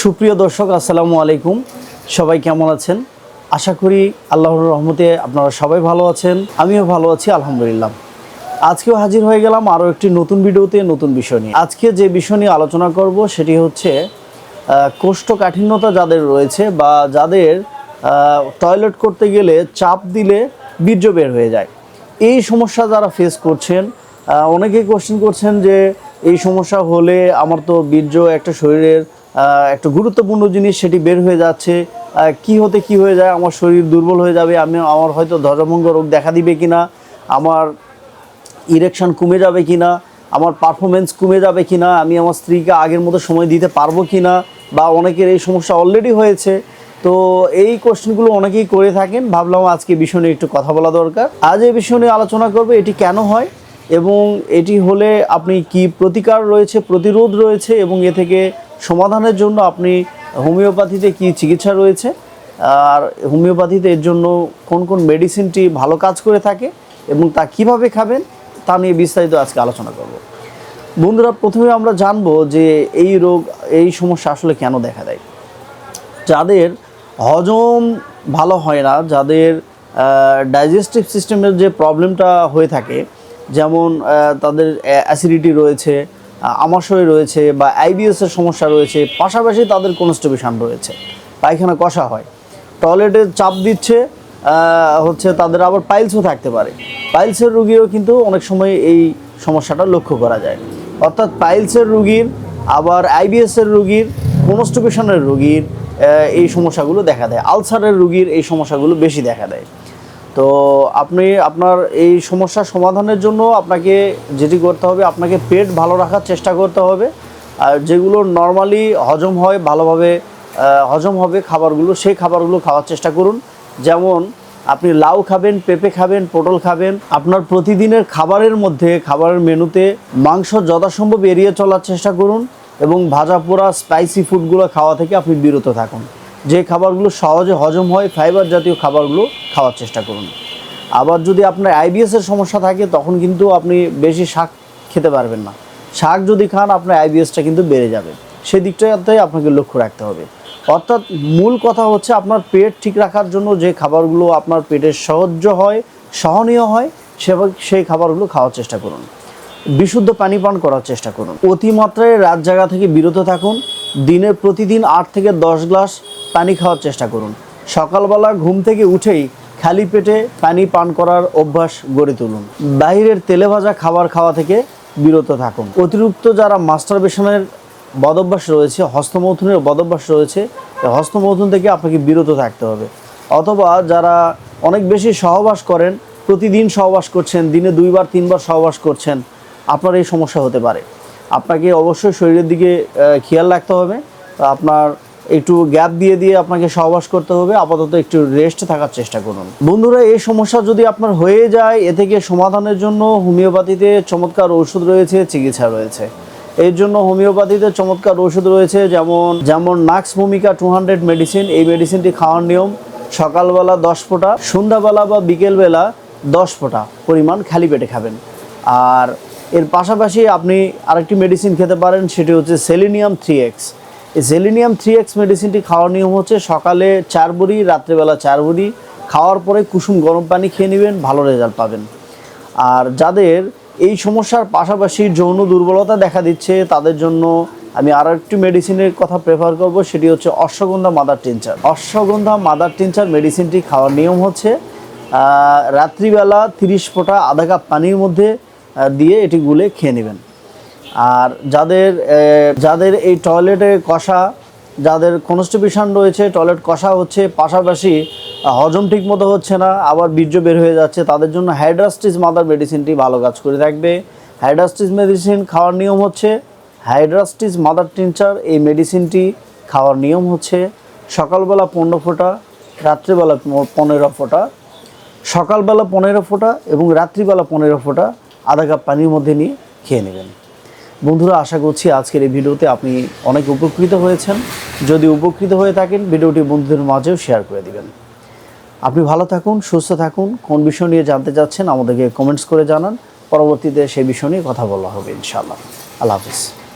সুপ্রিয় দর্শক, আসসালামু আলাইকুম। সবাই কেমন আছেন? আশা করি আল্লাহর রহমতে আপনারা সবাই ভালো আছেন, আমিও ভালো আছি, আলহামদুলিল্লাহ। আজকেও হাজির হয়ে গেলাম আরও একটি নতুন ভিডিওতে নতুন বিষয় নিয়ে। আজকে যে বিষয় নিয়ে আলোচনা করব সেটি হচ্ছে কোষ্ঠকাঠিন্যতা যাদের রয়েছে বা যাদের টয়লেট করতে গেলে চাপ দিলে বীর্য বের হয়ে যায়। এই সমস্যা যারা ফেস করছেন অনেকেই কোশ্চেন করছেন যে, এই সমস্যা হলে আমার তো বীর্য একটা শরীরের একটা গুরুত্বপূর্ণ জিনিস সেটি বের হয়ে যাচ্ছে। কি হতে কি হয়ে যায়, আমার শরীর দুর্বল হয়ে যাবে, আমি, আমার হয়তো ধ্বজভঙ্গ রোগ দেখা দিবে কি না আমার ইরেকশন কমে যাবে কি না আমার পারফরমেন্স কমে যাবে কি না আমি আমার স্ত্রীকে আগের মতো সময় দিতে পারব কি না বা অনেকের এই সমস্যা অলরেডি হয়েছে। তো এই কোশ্চেনগুলো অনেকেই করে থাকেন, ভাবলাম আজকে বিষয় নিয়ে একটু কথা বলা দরকার। আজ এই বিষয় নিয়ে আলোচনা করবে, এটি কেন হয় এবং এটি হলে আপনি কি প্রতিকার রয়েছে, প্রতিরোধ রয়েছে এবং এ থেকে সমাধানের জন্য আপনি হোমিওপ্যাথিতে কি চিকিৎসা রয়েছে? আর হোমিওপ্যাথিতে এর জন্য কোন কোন মেডিসিনটি ভালো কাজ করে থাকে এবং তা কীভাবে খাবেন, তা নিয়ে বিস্তারিত আজকে আলোচনা করব। বন্ধুরা, প্রথমে আমরা জানব যে এই রোগ, এই সমস্যা আসলে কেন দেখা দেয়। যাদের হজম ভালো হয় না, যাদের ডাইজেস্টিভ সিস্টেমের যে প্রবলেমটা হয়ে থাকে, যেমন তাদের অ্যাসিডিটি রয়েছে আমাশয় রয়েছে বা আইবিএসের সমস্যা রয়েছে, পাশাপাশি তাদের কনস্টিপেশন রয়েছে। পায়খানা কষা হয়। টয়লেটে চাপ দিচ্ছে হচ্ছে তাদের আবার পাইলসও থাকতে পারে। পাইলসের রুগীও কিন্তু অনেক সময় এই সমস্যাটা লক্ষ্য করা যায়। অর্থাৎ পাইলসের রুগীর, আবার আইবিএসের রুগীর, কনস্টিপেশনের রুগীর এই সমস্যাগুলো দেখা দেয়। আলসারের রুগীর এই সমস্যাগুলো বেশি দেখা দেয়। তো আপনি আপনার এই সমস্যার সমাধানের জন্য আপনাকে যেটি করতে হবে, আপনাকে পেট ভালো রাখার চেষ্টা করতে হবে। আর যেগুলো নর্মালি হজম হয়, ভালোভাবে হজম হবে খাবারগুলো, সেই খাবারগুলো খাওয়ার চেষ্টা করুন। যেমন আপনি লাউ খাবেন, পেঁপে খাবেন, পটল খাবেন, আপনার প্রতিদিনের খাবারের মধ্যে, খাবারের মেনুতে মাংস যথাসম্ভব এড়িয়ে চলার চেষ্টা করুন এবং ভাজা পোড়া স্পাইসি ফুডগুলো খাওয়া থেকে আপনি বিরত থাকুন। যে খাবারগুলো সহজে হজম হয় ফাইবার জাতীয় খাবারগুলো খাওয়ার চেষ্টা করুন। আবার যদি আপনার আইবিএসের সমস্যা থাকে, তখন কিন্তু আপনি বেশি শাক খেতে পারবেন না। শাক যদি খান, আপনার আইবিএসটা কিন্তু বেড়ে যাবে। সেদিকটাতে আপনাকে লক্ষ্য রাখতে হবে। অর্থাৎ মূল কথা হচ্ছে আপনার পেট ঠিক রাখার জন্য যে খাবারগুলো আপনার পেটের সহ্য হয়, সহনীয় হয়, সে- সেই খাবারগুলো খাওয়ার চেষ্টা করুন। বিশুদ্ধ পানি পান করার চেষ্টা করুন। অতিমাত্রায় রাত জায়গা থেকে বিরত থাকুন। দিনের প্রতিদিন আট থেকে দশ গ্লাস পানি খাওয়ার চেষ্টা করুন। সকালবেলা ঘুম থেকে উঠেই খালি পেটে পানি পান করার অভ্যাস গড়ে তুলুন। বাইরের তেলে ভাজা খাবার খাওয়া থেকে বিরত থাকুন। অতিরিক্ত যারা মাস্টারবেশনের বদভ্যাস রয়েছে, হস্তমৈথুনের বদভ্যাস রয়েছে হস্তমৈথুন থেকে আপনাকে বিরত থাকতে হবে। অথবা যারা অনেক বেশি সহবাস করেন, প্রতিদিন সহবাস করছেন, দিনে দুইবার, তিনবার সহবাস করছেন, আপনার এই সমস্যা হতে পারে। আপনাকে অবশ্যই শরীরের দিকে খেয়াল রাখতে হবে। আপনার একটু গ্যাপ দিয়ে দিয়ে আপনাকে সহবাস করতে হবে। আপাতত একটু রেস্ট থাকার চেষ্টা করুন। বন্ধুরা, এই সমস্যা যদি আপনার হয়ে যায়, এ থেকে সমাধানের জন্য হোমিওপ্যাথিতে চমৎকার ওষুধ রয়েছে, চিকিৎসা রয়েছে। এর জন্য হোমিওপ্যাথিতে চমৎকার ওষুধ রয়েছে, যেমন যেমন নাক্স ভূমিকা টু হান্ড্রেড মেডিসিন এই মেডিসিনটি খাওয়ার নিয়ম, সকালবেলা দশ ফোঁটা, সন্ধ্যাবেলা বা বিকেলবেলা দশ ফোঁটা পরিমাণ খালি পেটে খাবেন। আর এর পাশাপাশি আপনি আরেকটি মেডিসিন খেতে পারেন, সেটি হচ্ছে সেলিনিয়াম থ্রি এক্স এই সেলিনিয়াম থ্রি এক্স মেডিসিনটি খাওয়ার নিয়ম হচ্ছে সকালে চার বড়ি রাত্রেবেলা চার বড়ি খাওয়ার পরে কুসুম গরম পানি খেয়ে নেবেন, ভালো রেজাল্ট পাবেন। আর যাদের এই সমস্যার পাশাপাশি যৌন দুর্বলতা দেখা দিচ্ছে, তাদের জন্য আমি আরও একটি মেডিসিনের কথা প্রেফার করব, সেটি হচ্ছে ashwagandha mother tincture ashwagandha mother tincture মেডিসিনটি খাওয়ার নিয়ম হচ্ছে রাত্রিবেলা তিরিশ ফোঁটা আধা কাপ পানির মধ্যে দিয়ে এটি গুলে খেয়ে নেবেন। আর যাদের যাদের এই টয়লেটে কষা, যাদের কনস্টিপেশন রয়েছে, টয়লেট কষা হচ্ছে, পাশাপাশি হজম ঠিক মতো হচ্ছে না, আবার বীর্য বের হয়ে যাচ্ছে, তাদের জন্য হাইড্রাস্টিস মাদার মেডিসিনটি ভালো কাজ করে থাকবে। হাইড্রাস্টিস মেডিসিন খাওয়ার নিয়ম হচ্ছে, হাইড্রাস্টিস মাদার টিনচার এই মেডিসিনটি খাওয়ার নিয়ম হচ্ছে, সকালবেলা পনেরো ফোঁটা, রাত্রিবেলা পনেরো ফোঁটা সকালবেলা পনেরো ফোঁটা এবং রাত্রিবেলা পনেরো ফোঁটা আধা কাপ পানির মধ্যে নিয়ে খেয়ে নেবেন। বন্ধুরা, আশা করছি আজকের এই ভিডিওতে আপনি অনেক উপকৃত হয়েছেন। যদি উপকৃত হয়ে থাকেন, ভিডিওটি বন্ধুদের মাঝেও শেয়ার করে দিবেন। আপনি ভালো থাকুন, সুস্থ থাকুন। কোন বিষয় নিয়ে জানতে চাচ্ছেন, আমাদেরকে কমেন্টস করে জানান। পরবর্তীতে সেই বিষয় নিয়ে কথা বলা হবে, ইনশাআল্লাহ। আল্লাহ হাফিজ।